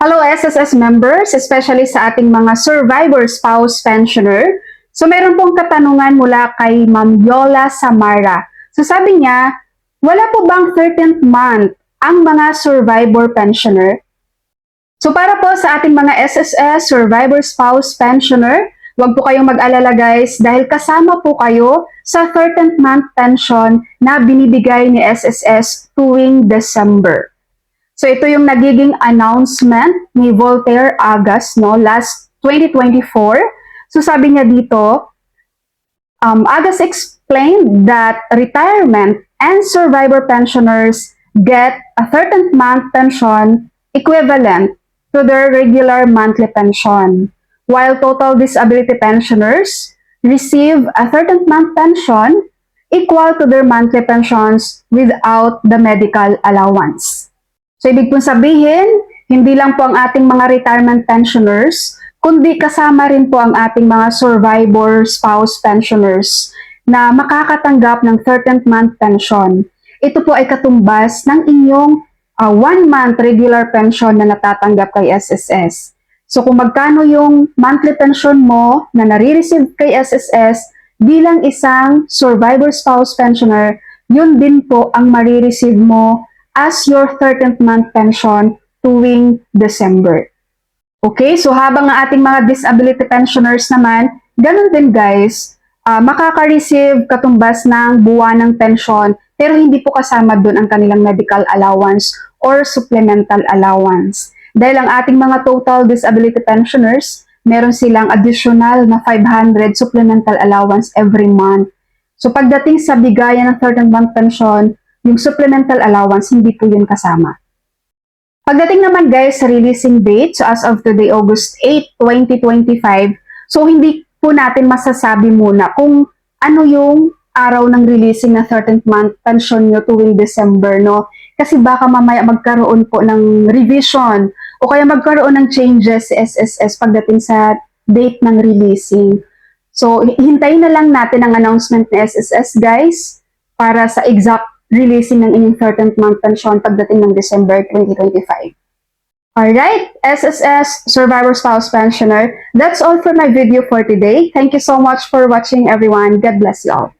Hello SSS members, especially sa ating mga survivor spouse pensioner. So meron pong katanungan mula kay Ma'am Yola Samara. So sabi niya, wala po bang 13th month ang mga survivor pensioner? So para po sa ating mga SSS survivor spouse pensioner, Huwag po kayong mag-alala guys dahil kasama po kayo sa 13th month pension na binibigay ni SSS tuwing December. So ito yung nagiging announcement ni Voltaire Agas no last 2024. So sabi niya dito, um, Agas explained that retirement and survivor pensioners get a 13th month pension equivalent to their regular monthly pension while total disability pensioners receive a 13th month pension equal to their monthly pensions without the medical allowance. So, ibig pong sabihin, hindi lang po ang ating mga retirement pensioners, kundi kasama rin po ang ating mga survivor spouse pensioners na makakatanggap ng 13th month pension. Ito po ay katumbas ng inyong uh, one month regular pension na natatanggap kay SSS. So kung magkano yung monthly pension mo na nare-receive kay SSS bilang isang survivor spouse pensioner, yun din po ang marireceive mo as your 13th month pension tuwing December. Okay, so habang ang ating mga disability pensioners naman, ganun din guys, uh, makaka-receive katumbas ng buwan ng pension pero hindi po kasama doon ang kanilang medical allowance or supplemental allowance. Dahil ang ating mga total disability pensioners, meron silang additional na 500 supplemental allowance every month. So pagdating sa bigayan ng 13th month pension, yung supplemental allowance, hindi po yun kasama. Pagdating naman guys sa releasing date, so as of today, August 8, 2025, so hindi po natin masasabi muna kung ano yung araw ng releasing na 13th month pension nyo tuwing December, no? Kasi baka mamaya magkaroon po ng revision o kaya magkaroon ng changes sa SSS pagdating sa date ng releasing. So, hintayin na lang natin ang announcement ng SSS, guys, para sa exact releasing ng 13th month pension pagdating ng December 2025. Alright, SSS Survivor Spouse Pensioner, that's all for my video for today. Thank you so much for watching everyone. God bless you all.